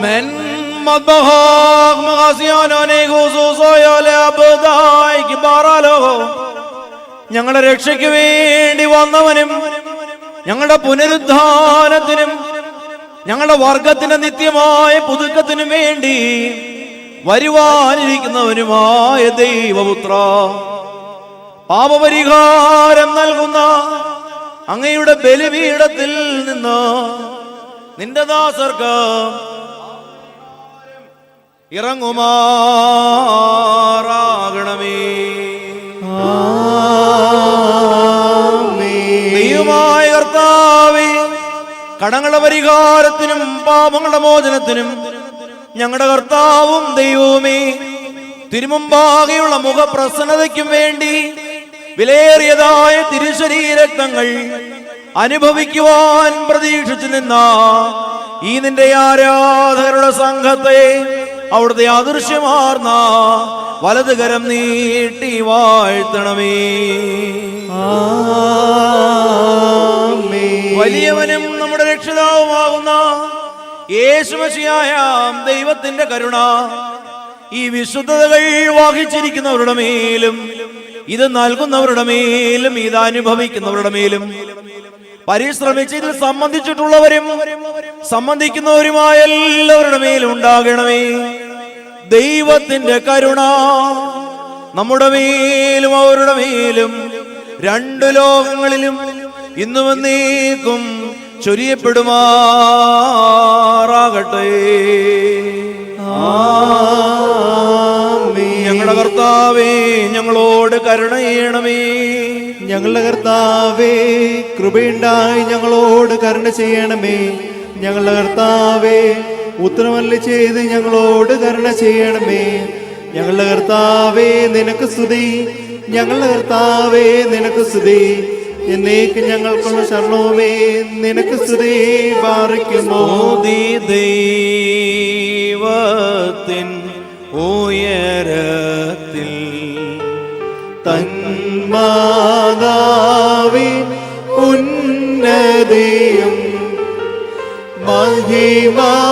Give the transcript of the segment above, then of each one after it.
من مطبخك مغاسيانوني خصوصا يا لابداي كبار له ഞങ്ങളുടെ രക്ഷയ്ക്ക് വേണ്ടി വന്നവനും ഞങ്ങളുടെ പുനരുദ്ധാനത്തിനും ഞങ്ങളുടെ വർഗത്തിന്റെ നിത്യമായ പുതുക്കത്തിനും വേണ്ടി വരുവാനിരിക്കുന്നവനുമായ ദൈവപുത്ര പാപപരിഹാരം നൽകുന്ന അങ്ങയുടെ ബലിപീഠത്തിൽ നിന്ന് നിന്റെ ദാസർക്ക് ഇറങ്ങുമാറാകണമേ. ദൈവമായ കർത്താവേ കടങ്ങളുടെ പരിഹാരത്തിനും പാപങ്ങളുടെ മോചനത്തിനും ഞങ്ങളുടെ കർത്താവും ദൈവവുമേ തിരുമുമ്പാകെയുള്ള മുഖപ്രസന്നതയ്ക്കും വേണ്ടി വിലയേറിയതായ തിരുശരീരക്തങ്ങൾ അനുഭവിക്കുവാൻ പ്രതീക്ഷിച്ചു നിന്ന ഈ നിന്റെ ആരാധകരുടെ സംഘത്തെ അവിടുത്തെ അദൃശ്യമാർന്ന വലതുകരം നീട്ടി വാഴ്ത്തണമേ. വലിയവനും നമ്മുടെ രക്ഷിതാവുമാകുന്ന യേശുമശിയായ ദൈവത്തിന്റെ കരുണ. ഈ വിശുദ്ധതകൾ വാഹിച്ചിരിക്കുന്നവരുടെ മേലും ഇത് നൽകുന്നവരുടെ മേലും ഇത് അനുഭവിക്കുന്നവരുടെ മേലും. പരിശ്രമിച്ച് ഇതിൽ സംബന്ധിച്ചിട്ടുള്ളവരും സംബന്ധിക്കുന്നവരുമായ എല്ലാവരുടെ മേലും ഉണ്ടാകണമേ. ദൈവത്തിന്റെ കരുണ നമ്മുടെ മേലും അവരുടെ മേലും രണ്ടു ലോകങ്ങളിലും ഇന്നും എന്നേക്കും ചൊരിയപ്പെടുമാറാകട്ടെ. ഞങ്ങളുടെ കർത്താവേ ഞങ്ങളോട് കരുണ ചെയ്യണമേ ഞങ്ങളുടെ കർത്താവേ കൃപയുണ്ടായി ഞങ്ങളോട് കരുണ ചെയ്യണമേ. ഞങ്ങളുടെ കർത്താവേ ഉത്തരമല്ല ചെയ്ത് ഞങ്ങളോട് കരുണ ചെയ്യണമേ. ഞങ്ങളുടെ കർത്താവേ നിനക്ക് സ്തുതി. ഞങ്ങളുടെ കർത്താവേ നിനക്ക് സ്തുതി. എന്നേക്ക് ഞങ്ങൾക്കുള്ള ശരണവുമേ. നിനക്ക് സ്തുതി പാറിക്കുമോ മോദി ദൈവത്തിൻ ഉയരത്തിൽ തന്മാതാവി ഉന്നതിയും മഹിമാമുടി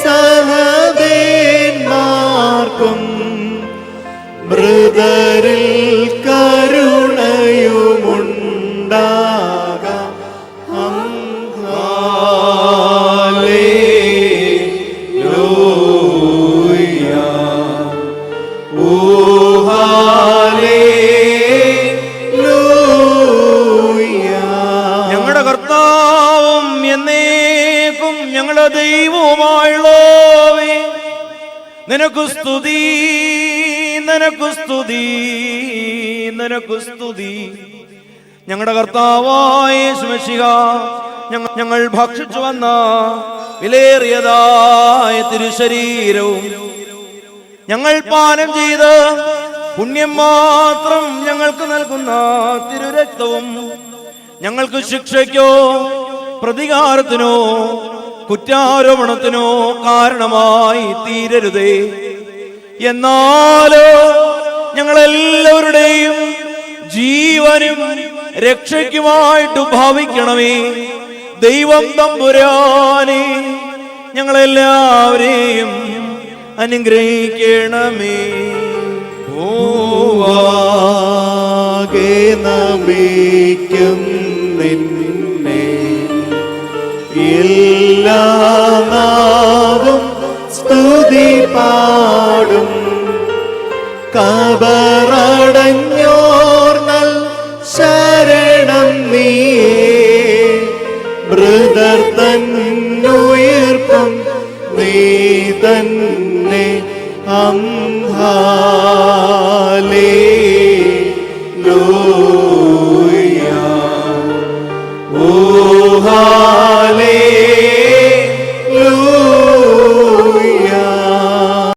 സഹദേന്മാർക്കും മൃതരിൽ കരുണയുമുണ്ടാകാം ഹല്ലേലൂയ. ഞങ്ങളുടെ ദൈവവുമായുള്ളവേ നിനക്കു സ്തുതി നിനക്കു സ്തുതി നിനക്കു സ്തുതി. ഞങ്ങളുടെ കർത്താവായ ശുമശിക ഞങ്ങൾ ഭക്ഷിച്ചു വന്ന വിലയേറിയതായ തിരുശരീരവും ഞങ്ങൾ പാനം ചെയ്ത് പുണ്യം മാത്രം ഞങ്ങൾക്ക് നൽകുന്ന തിരുരക്തവും ഞങ്ങൾക്ക് ശിക്ഷയ്ക്കോ പ്രതികാരത്തിനോ കുറ്റാരോപണത്തിനോ കാരണമായി തീരരുതേ. എന്നാലോ ഞങ്ങളെല്ലാവരുടെയും ജീവനും രക്ഷയ്ക്കുമായിട്ട് ഭാവിക്കണമേ. ദൈവം തമ്പുരാനെ ഞങ്ങളെല്ലാവരെയും അനുഗ്രഹിക്കണമേ. ഭൂവാകെ നമിക്കും നിന്നെ തന്നെ അംഹാലേ ലോ